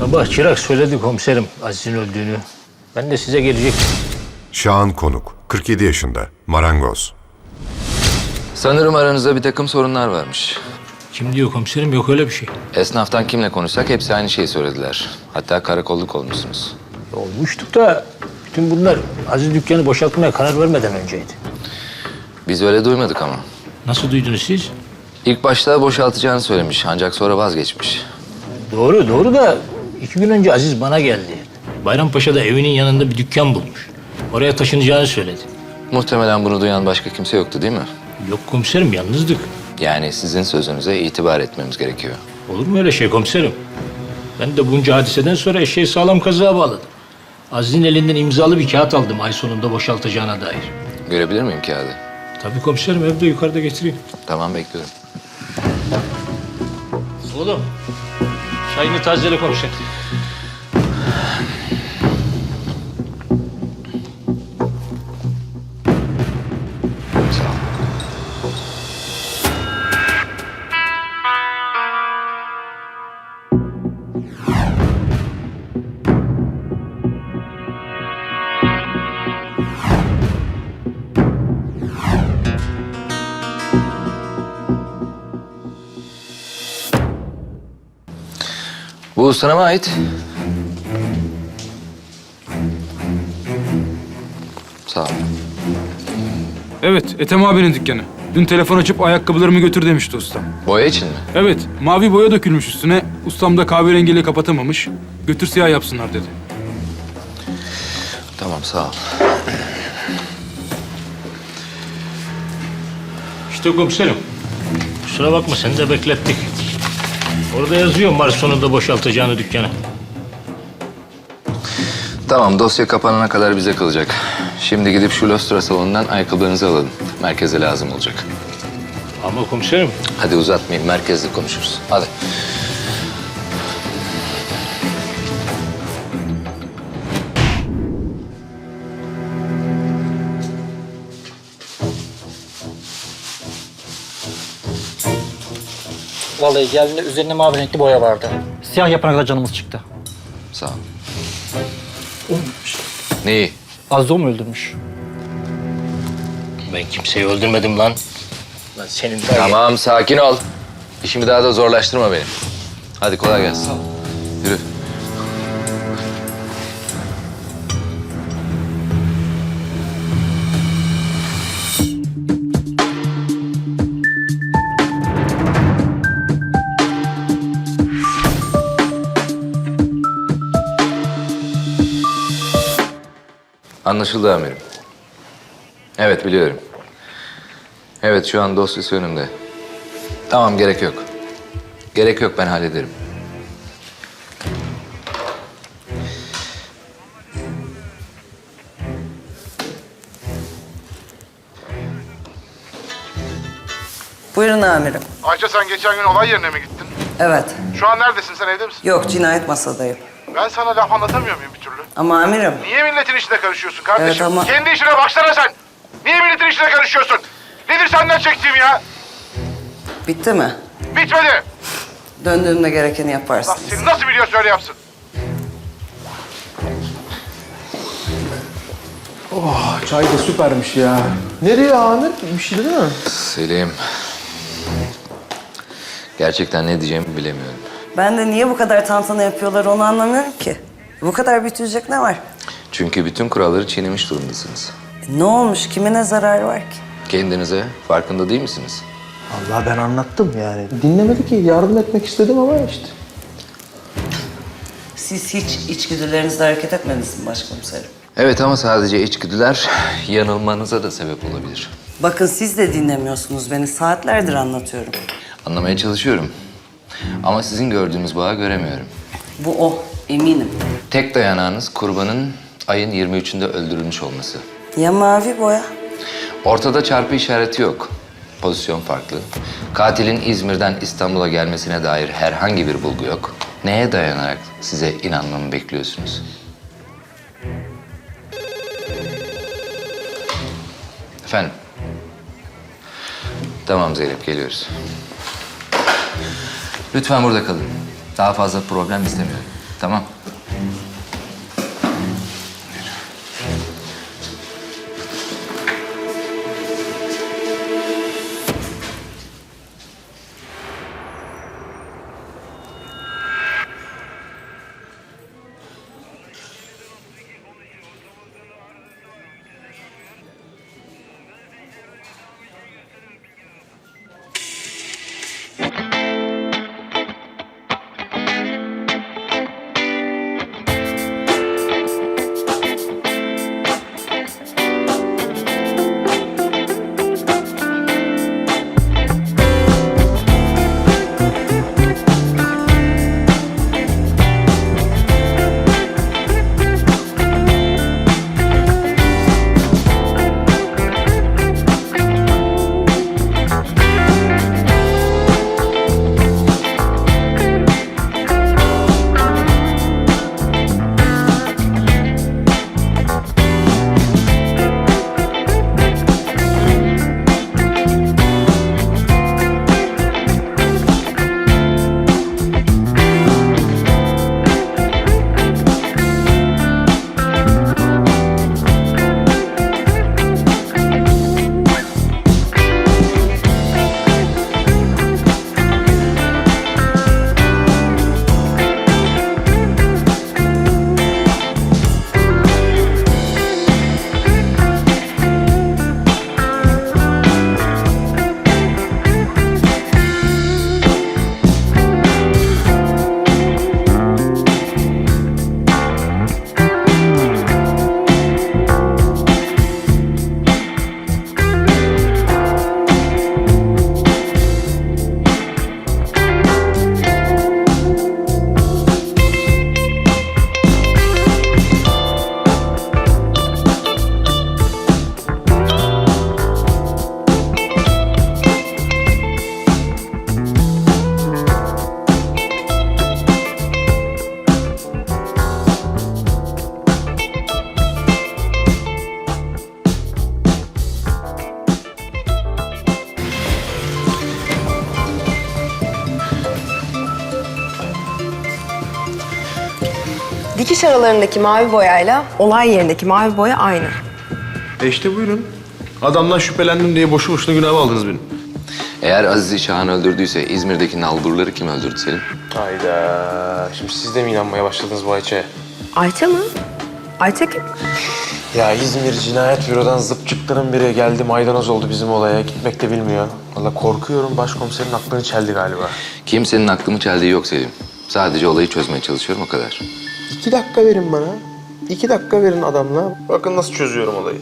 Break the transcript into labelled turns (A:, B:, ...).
A: Sabah Çırak söyledi komiserim Aziz'in öldüğünü. Ben de size gelecektim.
B: Şahan Konuk, 47 yaşında, marangoz.
C: Sanırım aranızda bir takım sorunlar varmış.
A: Kim diyor komiserim yok öyle bir şey.
C: Esnaftan kimle konuşsak hepsi aynı şeyi söylediler. Hatta karakolluk olmuşsunuz.
A: Olmuştuk da bütün bunlar Aziz dükkanı boşaltmaya karar vermeden önceydi.
C: Biz öyle duymadık ama.
A: Nasıl duydunuz siz?
C: İlk başta boşaltacağını söylemiş ancak sonra vazgeçmiş.
A: Doğru doğru da iki gün önce Aziz bana geldi. Bayrampaşa'da evinin yanında bir dükkan bulmuş. Oraya taşınacağını söyledi.
C: Muhtemelen bunu duyan başka kimse yoktu değil mi?
A: Yok komiserim yalnızdık.
C: Yani sizin sözünüze itibar etmemiz gerekiyor.
A: Olur mu öyle şey komiserim? Ben de bunca hadiseden sonra eşeği sağlam kazığa bağladım. Aziz'in elinden imzalı bir kağıt aldım ay sonunda boşaltacağına dair.
C: Görebilir miyim kağıdı?
A: Tabii komiserim evde yukarıda getireyim.
C: Tamam bekliyorum.
A: Oğlum çayını tazele komiserim.
C: Sağ Bu sana mı ait? Sağ ol.
D: Evet, Ethem abinin dükkanı. Dün telefon açıp ayakkabılarımı götür demişti ustam.
C: Boya için mi?
D: Evet, mavi boya dökülmüş üstüne. Ustam da kahverengiyle kapatamamış. Götür siyah yapsınlar dedi.
C: Tamam sağ ol.
A: İşte komiserim. Kusura bakma seni de beklettik. Orada yazıyor Mart sonunda boşaltacağını dükkanı.
C: Tamam dosya kapanana kadar bize kalacak. Şimdi gidip şu Lostra salonundan ayakkabılarınızı alalım. Merkeze lazım olacak.
A: Ama komiserim
C: Hadi uzatmayın merkezde konuşuruz. Hadi.
E: Vallahi geldiğinde üzerinde mavi renkli boya vardı. Siyah yapana kadar canımız çıktı.
C: Sağ ol. Neyi?
E: Azzo mu öldürmüş?
A: ben kimseyi öldürmedim lan. Lan senin daha
C: Tamam sakin ol. İşimi daha da zorlaştırma benim. Hadi kolay gelsin. Yürü. Anlaşıldı amirim. Evet biliyorum. Evet şu an dosyası önümde. Tamam gerek yok. Gerek yok ben hallederim.
F: Buyurun amirim.
G: Ayça sen geçen gün olay yerine mi gittin?
F: Evet.
G: Şu an neredesin sen evde misin?
F: Yok cinayet masadayım.
G: Ben sana laf anlatamıyor muyum bir türlü?
F: Ama amirim
G: Niye milletin işine karışıyorsun kardeşim?
F: Evet ama-
G: Kendi işine baksana sen. Niye milletin işine karışıyorsun? Nedir senden çektiğim ya?
F: bitti mi?
G: Bitmedi.
F: Döndüğümde gerekeni
G: Lan
F: yaparsınız.
G: seni nasıl biliyorsa öyle yapsın.
H: Çay da süpermiş ya. Nereye Amir? Bir şey dedi mi?
C: Selim. Gerçekten ne diyeceğimi bilemiyorum.
F: Ben de niye bu kadar tantana yapıyorlar onu anlamıyorum ki. Bu kadar büyütülecek ne var?
C: Çünkü bütün kuralları çiğnemiş durumdasınız.
F: E, ne olmuş? Kime ne zarar var ki?
C: Kendinize farkında değil misiniz?
H: Allah ben anlattım yani. Dinlemedi ki. Yardım etmek istedim ama işte.
F: Siz hiç içgüdülerinizle hareket etmediniz mi başkomiserim?
C: Evet ama sadece içgüdüler yanılmanıza da sebep olabilir.
F: Bakın siz de dinlemiyorsunuz beni. Saatlerdir anlatıyorum.
C: Anlamaya çalışıyorum. Ama sizin gördüğünüz bağı göremiyorum.
F: Bu o. Eminim.
C: Tek dayanağınız kurbanın ayın 23'ünde öldürülmüş olması.
F: Ya mavi boya?
C: Ortada çarpı işareti yok. Pozisyon farklı. Katilin İzmir'den İstanbul'a gelmesine dair herhangi bir bulgu yok. Neye dayanarak size inanmamı bekliyorsunuz? Efendim? Tamam Zeynep, geliyoruz. Lütfen burada kalın. Daha fazla problem istemiyorum. Tamam.
I: Dikiş aralarındaki mavi boyayla olay yerindeki mavi boya aynı.
H: E işte buyurun. Adamdan şüphelendim diye boşu boşuna günah aldınız beni.
C: Eğer Aziz'i Şahan öldürdüyse İzmir'deki nalburları kim öldürdü Selim?
H: Hayda. Şimdi siz de mi inanmaya başladınız bu Ayça'ya?
I: Ayça mı? Ayça kim?
H: Ya İzmir Cinayet Büro'dan zıp çıktının biri geldi maydanoz oldu bizim olaya. Gitmek de bilmiyor. Valla korkuyorum başkomiserin aklını çeldi galiba.
C: Kimsenin aklımı çeldiği yok Selim. Sadece olayı çözmeye çalışıyorum o kadar.
H: İki dakika verin bana. İki dakika verin adamla. Bakın nasıl çözüyorum olayı.